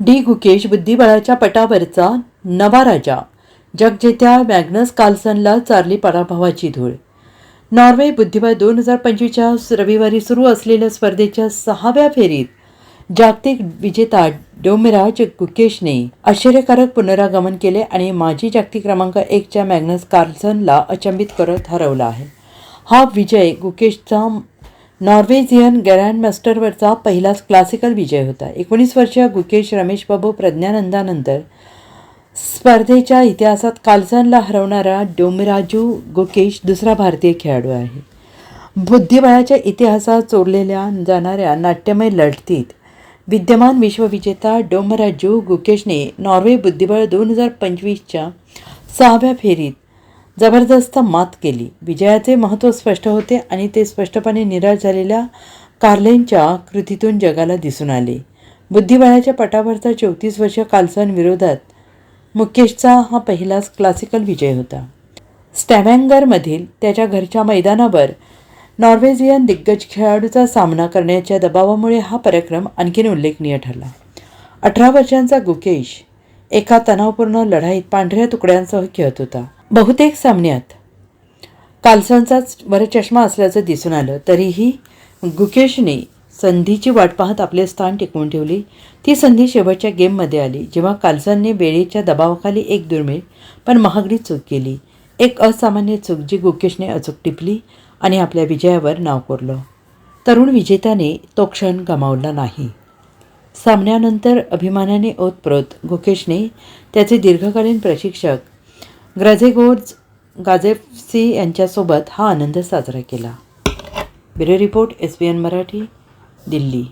D Gukesh बुद्धिबळाच्या पटावरचा नवा राजा. जगजेत्या Magnus कार्लसनला चारली पराभवाची धूळ. नॉर्वे बुद्धिबळ दोन हजार पंचवीसच्या रविवारी सुरू असलेल्या स्पर्धेच्या सहाव्या फेरीत जागतिक विजेता डोमिराज गुकेशने आश्चर्यकारक पुनरागमन केले आणि माजी जागतिक क्रमांक एकच्या मॅग्नस कार्लसनला अचंबित करत हरवला आहे. हा विजय गुकेशचा नॉर्वेजियन ग्रँडमास्टरवरचा पहिलाच क्लासिकल विजय होता. एकोणीस वर्षीय गुकेश रमेश बाबू प्रज्ञानंदानंतर स्पर्धेच्या इतिहासात कार्लसनला हरवणारा डोमराजू गुकेश दुसरा भारतीय खेळाडू आहे. बुद्धिबळाच्या इतिहासात चोरलेल्या जाणाऱ्या नाट्यमय लढतीत विद्यमान विश्वविजेता डोमराजू गुकेशने नॉर्वे बुद्धिबळ दोन हजार पंचवीसच्या सहाव्या फेरीत जबरदस्त मात केली. विजयाचे महत्त्व स्पष्ट होते आणि ते स्पष्टपणे निराश झालेल्या कार्लेनच्या कृतीतून जगाला दिसून आले. बुद्धिबळाच्या पटावरचा चौतीस वर्ष कालसांविरोधात मुकेशचा हा पहिलाच क्लासिकल विजय होता. स्टॅमँगरमधील त्याच्या घरच्या मैदानावर नॉर्वेजियन दिग्गज खेळाडूचा सामना करण्याच्या दबावामुळे हा पराक्रम आणखीन उल्लेखनीय ठरला. अठरा वर्षांचा गुकेश एका तणावपूर्ण लढाईत पांढऱ्या तुकड्यांसह खेळत होता. बहुतेक सामन्यात कालसनचाच वरचष्मा असल्याचं दिसून आलं तरीही गुकेशने संधीची वाट पाहत आपले स्थान टिकवून ठेवले. ती संधी शेवटच्या गेममध्ये आली जेव्हा कालसनने वेळेच्या दबावाखाली एक दुर्मिळ पण महागडी चूक केली. एक असामान्य चूक जी गुकेशने अचूक टिपली आणि आपल्या विजयावर नाव कोरलं. तरुण विजेत्याने तो क्षण गमावला नाही. सामन्यानंतर अभिमानाने ओतप्रोत गुकेशने त्याचे दीर्घकालीन प्रशिक्षक ग्रझेगोर्ज गाझेफसी यांच्यासोबत हा आनंद साजरा केला. Bureau report S B N Marathi Delhi.